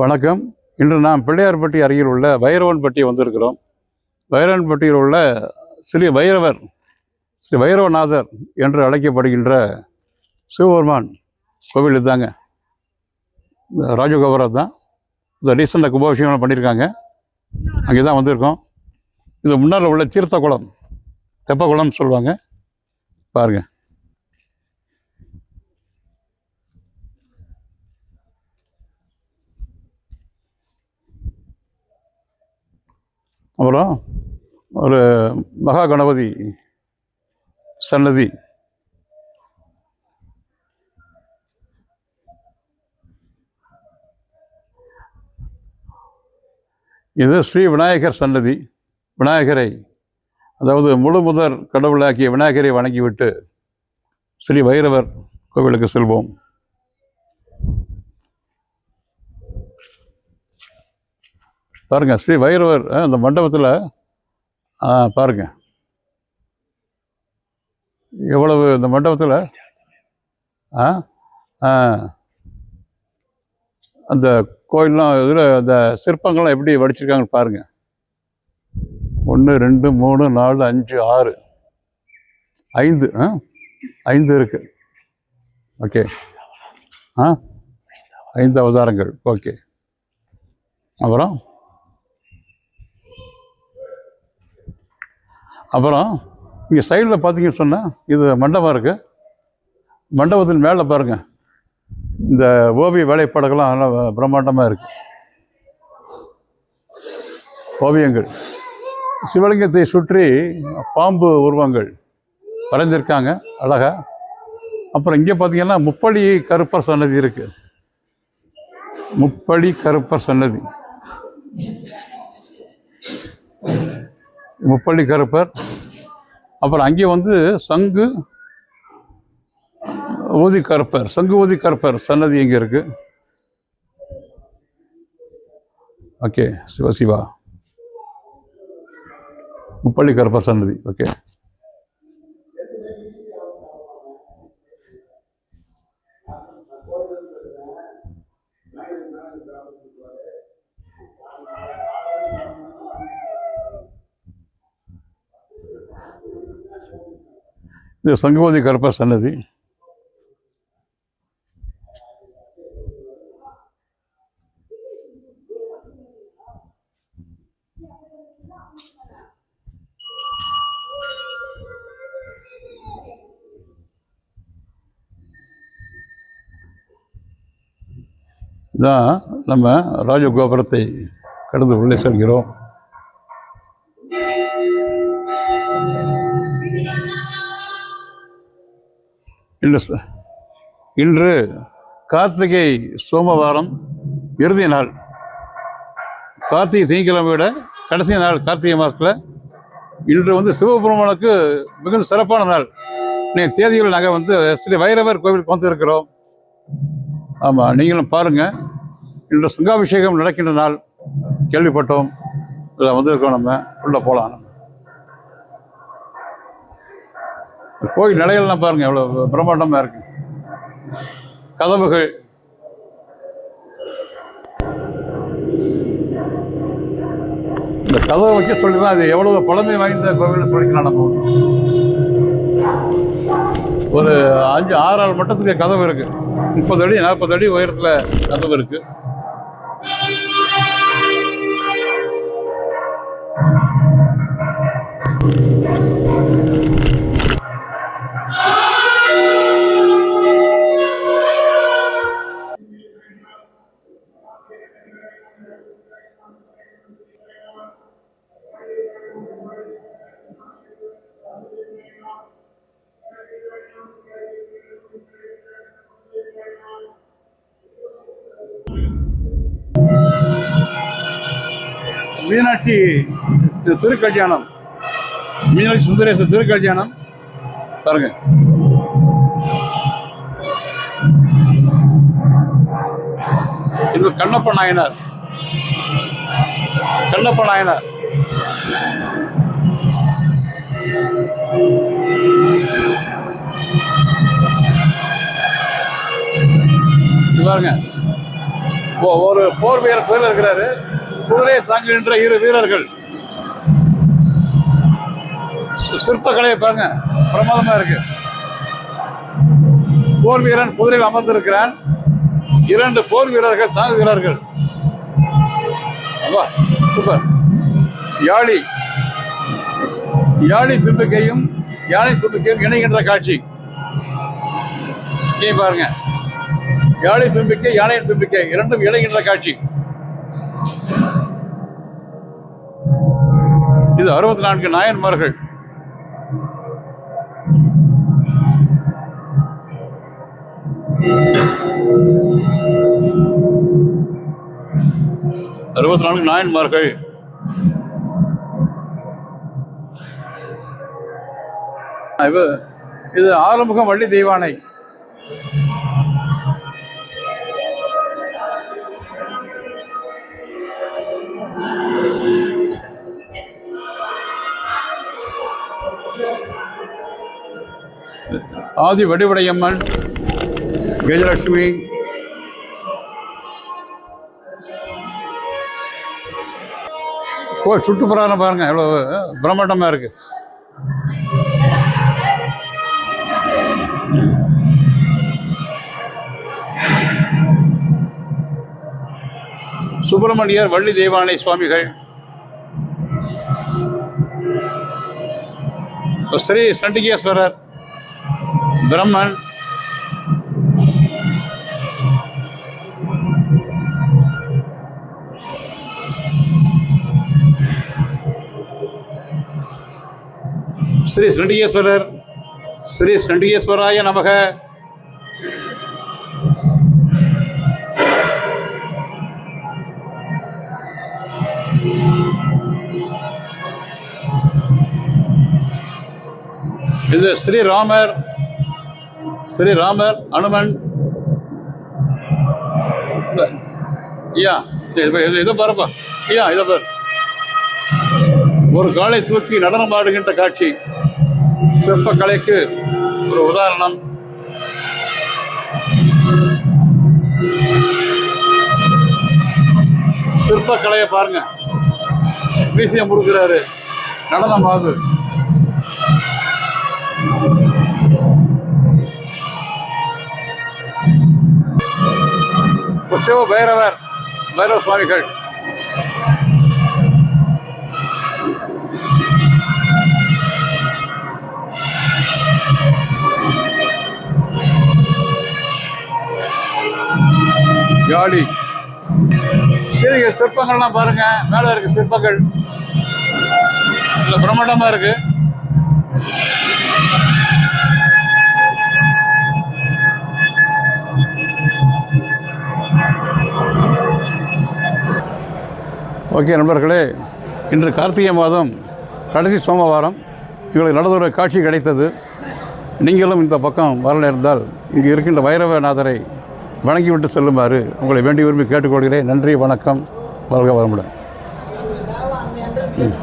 வணக்கம். இன்று நாம் பிள்ளையார்பட்டி அருகில் உள்ள வைரவன்பட்டி வந்திருக்கிறோம். வைரவன்பட்டியில் உள்ள ஸ்ரீ வைரவர் ஸ்ரீ வைரவநாதர் என்று அழைக்கப்படுகின்ற சிவபெருமான் கோவில் இதுதாங்க. இந்த ராஜகோபுரம் தான். இந்த ரீசெண்டாக கும்பாபிஷேகம் பண்ணியிருக்காங்க. அங்கே தான் வந்திருக்கோம். இது முன்னால் உள்ள தீர்த்த குளம் தெப்ப குளம்னு சொல்லுவாங்க. பாருங்கள் அப்புறம் ஒரு மகா கணபதி சன்னதி. இது ஸ்ரீ விநாயகர் சன்னதி. விநாயகரை அதாவது முழு முதற் கடவுளாக்கிய விநாயகரை வணங்கிவிட்டு ஸ்ரீ வைரவர் கோவிலுக்கு செல்வோம். பாருங்கள் ஸ்ரீ வைரவர் அந்த மண்டபத்தில் பாருங்கள் எவ்வளவு இந்த மண்டபத்தில் ஆ ஆ, அந்த கோயிலெலாம் இதில் அந்த சிற்பங்கள்லாம் எப்படி வடிச்சிருக்காங்கன்னு பாருங்கள் ஒன்று ரெண்டு மூணு நாலு அஞ்சு ஆறு. ஐந்து ஆ ஐந்து இருக்குது ஓகே. ஆ ஐந்து அவதாரங்கள். ஓகே. அப்புறம்? அப்புறம் இங்கே சைடில் பார்த்தீங்கன்னு சொன்னால் இது மண்டபம் இருக்குது மண்டபத்தின் மேலே பாருங்கள் இந்த ஓவிய வேலைப்பாடுகள்லாம் நல்லா பிரம்மாண்டமாக இருக்குது ஓவியங்கள். சிவலிங்கத்தை சுற்றி பாம்பு உருவங்கள் வரைந்திருக்காங்க அழகா. அப்புறம் இங்கே பார்த்தீங்கன்னா முப்படி கருப்பர் சன்னதி இருக்குது முப்படி கருப்பர் சன்னதி. முப்பள்ளி கருப்பர். அப்புறம் அங்கே வந்து சங்கு ஊதி கருப்பர். சங்கு ஊதி கருப்பர் சன்னதி இங்கே இருக்குது ஓகே சிவா சிவா. முப்பள்ளி கருப்பர் சன்னதி ஓகே இது சங்குவதி கருப்பர் சன்னதி. இதான் நம்ம ராஜகோபுரத்தை கடந்து உள்ளே செல்கிறோம். இன்று சார் இன்று கார்த்திகை சோமவாரம் இறுதி நாள். கார்த்திகை திங்கக்கிழமையோட கடைசி நாள் கார்த்திகை மாதத்தில் இன்று வந்து சிவபெருமானுக்கு மிகுந்த சிறப்பான நாள். நீங்கள் தேதிகள் நாங்கள் வந்து ஸ்ரீ வைரவர் கோவிலுக்கு வந்து இருக்கிறோம் ஆமாம் நீங்களும் பாருங்கள் இன்று சுங்காபிஷேகம் நடக்கின்ற நாள். கேள்விப்பட்டோம். இதில் வந்திருக்கோம் நம்ம. உள்ளே போகலாம் நம்ம கோயில் நிலைகள்லாம் பாருங்கள் எவ்வளோ பிரம்மாண்டமாக இருக்கு. கதவுகள். இந்த கதவை வைக்க சொல்லினா அது எவ்வளவு பழமை வாய்ந்த கோவில் சொல்லிக்கலாம் நம்ம. ஒரு அஞ்சு ஆறு ஆறு மட்டத்துக்கு கதவு இருக்கு. முப்பது அடி நாற்பது அடி உயரத்தில் கதவு இருக்குது மீனாட்சி திருக்கல்யாணம். மீனாட்சி சுந்தரேச திருக்கல்யாணம். பாருங்க. இது கண்ணப்ப நாயனார். கண்ணப்ப நாயனார். பாருங்க. ஒரு போர் வீரர் குதிரை இருக்கிறாரு. குதிரையை தாங்குகின்ற இரு வீரர்கள். சிற்பக்கலையை பாருங்க பிரமாதமா இருக்கு. போர் வீரன் குதிரையில் அமர்ந்திருக்கிறான். இரண்டு போர் வீரர்கள் தாங்குகிறார்கள் சூப்பர் யாழி. யாழி தும்பிக்கையும் யானை தும்பிக்கையும் இணைகின்ற காட்சி. நீ பாருங்க. யாழை தும்பிக்கை யானையின் தும்பிக்கை இரண்டும் இணைகின்ற காட்சி. இது அறுபத்தி நான்கு நாயன்மார்கள். அறுபத்தி நான்கு நாயன்மார்கள். இது இது ஆறுமுகம் வள்ளி தெய்வானை. ஆதி வடிவடையம்மன். கஜலட்சுமி கோ சுற்றுப்புறான பாருங்க எவ்வளோ பிரம்மாண்டமாக இருக்கு. சுப்பிரமணியர் வள்ளி தெய்வானை சுவாமிகள். ஸ்ரீ சண்டிகேஸ்வரர். பிரம்மன் ஸ்ரீ சண்டிகேஸ்வரர் ஸ்ரீ சண்டிகேஸ்வராய நமக. இது ஸ்ரீராமர் ஸ்ரீராமர் அனுமன். ஐயா இது இதை பாருப்பா. ஐயா இதை பாரு. ஒரு காலை தூக்கி நடனம் ஆடுகின்ற காட்சி. சிற்பக்கலைக்கு ஒரு உதாரணம். சிற்பக்கலையை பாருங்க. வீசியம் கொடுக்குறாரு நடனம் ஆகுது. உற்சவ பைரவர் பைரவ சுவாமிகள் ஜாலி. சரி சிற்பங்கள்லாம் பாருங்க மேல இருக்கு சிற்பங்கள். இல்ல பிரம்மாண்டமா இருக்கு. ஓகே நண்பர்களே இன்று கார்த்திகை மாதம் கடைசி சோமவாரம் எங்களுக்கு நடந்த காட்சி கிடைத்தது. நீங்களும் இந்த பக்கம் வர நேர்ந்தால் இங்கு இருக்கின்ற வைரவநாதரை வணங்கிவிட்டு செல்லுமாறு உங்களை வேண்டி விரும்பி கேட்டுக்கொள்கிறேன். நன்றி வணக்கம். வாழ்க வரமுடன் ம்.